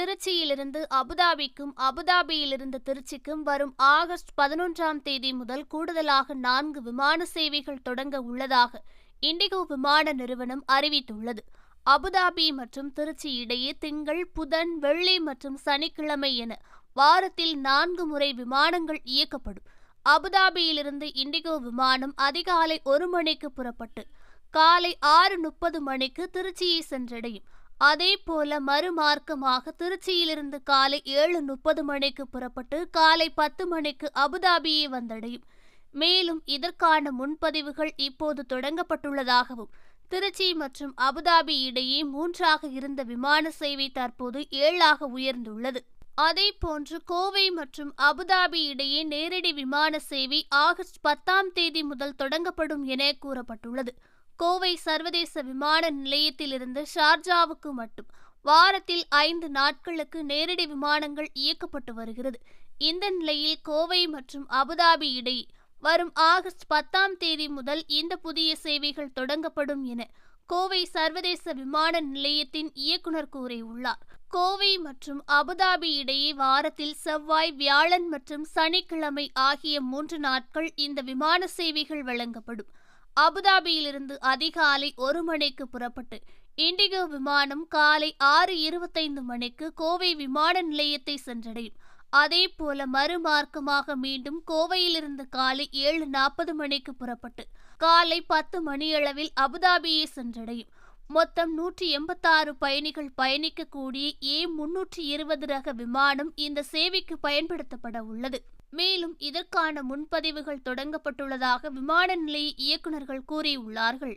திருச்சியிலிருந்து அபுதாபிக்கும் அபுதாபியிலிருந்து திருச்சிக்கும் வரும் ஆகஸ்ட் பதினொன்றாம் தேதி முதல் கூடுதலாக நான்கு விமான சேவைகள் தொடங்க உள்ளதாக இண்டிகோ விமான நிறுவனம் அறிவித்துள்ளது. அபுதாபி மற்றும் திருச்சி இடையே திங்கள் புதன் வெள்ளி மற்றும் சனிக்கிழமை என வாரத்தில் நான்கு முறை விமானங்கள் இயக்கப்படும். அபுதாபியிலிருந்து இண்டிகோ விமானம் அதிகாலை ஒரு மணிக்கு புறப்பட்டு காலை ஆறு முப்பது மணிக்கு திருச்சியை சென்றடையும். அதே போல மறுமார்க்கமாக திருச்சியிலிருந்து காலை ஏழு முப்பது மணிக்கு புறப்பட்டு காலை பத்து மணிக்கு அபுதாபியை வந்தடையும். மேலும் இதற்கான முன்பதிவுகள் இப்போது தொடங்கப்பட்டுள்ளதாகவும் திருச்சி மற்றும் அபுதாபி இடையே மூன்றாக இருந்த விமான சேவை தற்போது ஏழாக உயர்ந்துள்ளது. அதே போன்று கோவை மற்றும் அபுதாபி இடையே நேரடி விமான சேவை ஆகஸ்ட் பத்தாம் தேதி முதல் தொடங்கப்படும் என கூறப்பட்டுள்ளது. கோவை சர்வதேச விமான நிலையத்திலிருந்து ஷார்ஜாவுக்கு மட்டும் வாரத்தில் ஐந்து நாட்களுக்கு நேரடி விமானங்கள் இயக்கப்பட்டு வருகிறது. இந்த நிலையில் கோவை மற்றும் அபுதாபி இடையே வரும் ஆகஸ்ட் பத்தாம் தேதி முதல் இந்த புதிய சேவைகள் தொடங்கப்படும் என கோவை சர்வதேச விமான நிலையத்தின் இயக்குனர் கூறியுள்ளார். கோவை மற்றும் அபுதாபி இடையே வாரத்தில் செவ்வாய் வியாழன் மற்றும் சனிக்கிழமை ஆகிய மூன்று நாட்கள் இந்த விமான சேவைகள் வழங்கப்படும். அபுதாபியிலிருந்து அதிகாலை ஒரு மணிக்கு புறப்பட்டு இண்டிகோ விமானம் காலை ஆறு இருபத்தைந்து மணிக்கு கோவை விமான நிலையத்தை சென்றடையும். அதே போல மறுமார்க்கமாக மீண்டும் கோவையிலிருந்து காலை ஏழு நாற்பது மணிக்கு புறப்பட்டு காலை பத்து மணியளவில் அபுதாபியை சென்றடையும். மொத்தம் நூற்றி எண்பத்தாறு பயணிகள் பயணிக்கக்கூடிய ஏ முன்னூற்றி இருபது ரக விமானம் இந்த சேவைக்கு பயன்படுத்தப்பட உள்ளது. மேலும் இதற்கான முன்பதிவுகள் தொடங்கப்பட்டுள்ளதாக விமான நிலைய இயக்குநர்கள் கூறியுள்ளார்கள்.